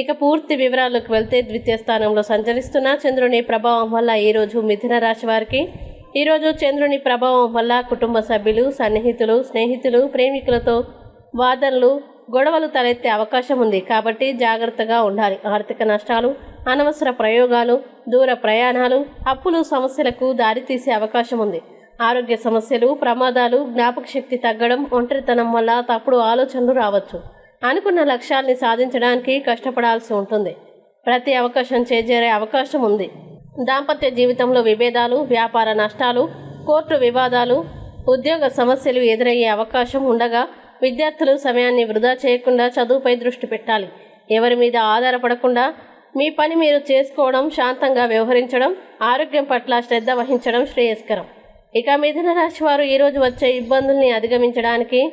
ఇక పూర్తి వివరాలకు వెళ్తే ద్వితీయ స్థానంలో సంచరిస్తున్న చంద్రుని ప్రభావం వల్ల ఈరోజు మిథున రాశి వారికి. ఈరోజు చంద్రుని ప్రభావం వల్ల కుటుంబ సభ్యులు సన్నిహితులు స్నేహితులు ప్రేమికులతో వాదనలు గొడవలు తలెత్తే అవకాశం ఉంది. కాబట్టి జాగ్రత్తగా ఉండాలి. ఆర్థిక నష్టాలు అనవసర ప్రయోగాలు దూర ప్రయాణాలు అప్పులు సమస్యలకు దారితీసే అవకాశం ఉంది. ఆరోగ్య సమస్యలు ప్రమాదాలు జ్ఞాపక శక్తి తగ్గడం ఒంటరితనం వల్ల తప్పుడు ఆలోచనలు రావచ్చు. అనుకున్న లక్ష్యాల్ని సాధించడానికి కష్టపడాల్సి ఉంటుంది. ప్రతి అవకాశం చేజేరే అవకాశం ఉంది. దాంపత్య జీవితంలో విభేదాలు వ్యాపార నష్టాలు కోర్టు వివాదాలు ఉద్యోగ సమస్యలు ఎదురయ్యే అవకాశం ఉండగా విద్యార్థులు సమయాన్ని వృధా చేయకుండా చదువుపై దృష్టి పెట్టాలి. ఎవరి మీద ఆధారపడకుండా మీ పని మీరు చేసుకోవడం శాంతంగా వ్యవహరించడం ఆరోగ్యం పట్ల శ్రద్ధ వహించడం శ్రేయస్కరం. ఇక మిథున రాశి వారు ఈరోజు వచ్చే ఇబ్బందుల్ని అధిగమించడానికి